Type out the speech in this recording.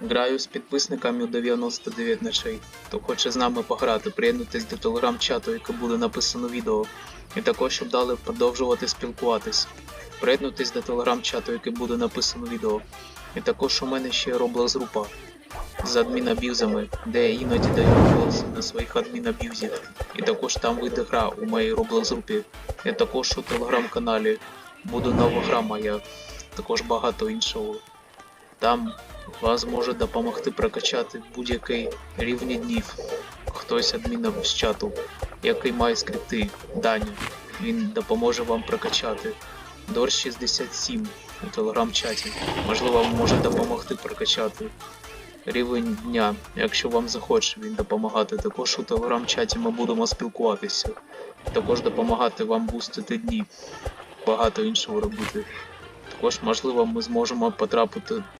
Граю з підписниками у 99 ночей. Хто хоче з нами пограти, приєднуйтесь до телеграм-чату, який буде написано відео. І також, щоб далі продовжувати спілкуватись. Приєднуйтесь до телеграм-чату, який буде написано відео. І також у мене ще Roblox група з адмінаб'юзами, де я іноді даю голос на своїх адмінаб'юзів. І також там вийде гра у моїй Roblox групі. І також у телеграм-каналі буде нова гра моя, також багато іншого. Там вас може допомогти прокачати будь-який рівні днів. Хтось адміном з чату, який має скрипти, Даня. Він допоможе вам прокачати. Дор 67 у телеграм-чаті. Можливо, може допомогти прокачати рівень дня, якщо вам захоче він допомагати. Також у телеграм-чаті ми будемо спілкуватися. Також допомагати вам бустити дні, багато іншого робити. Також, можливо, ми зможемо потрапити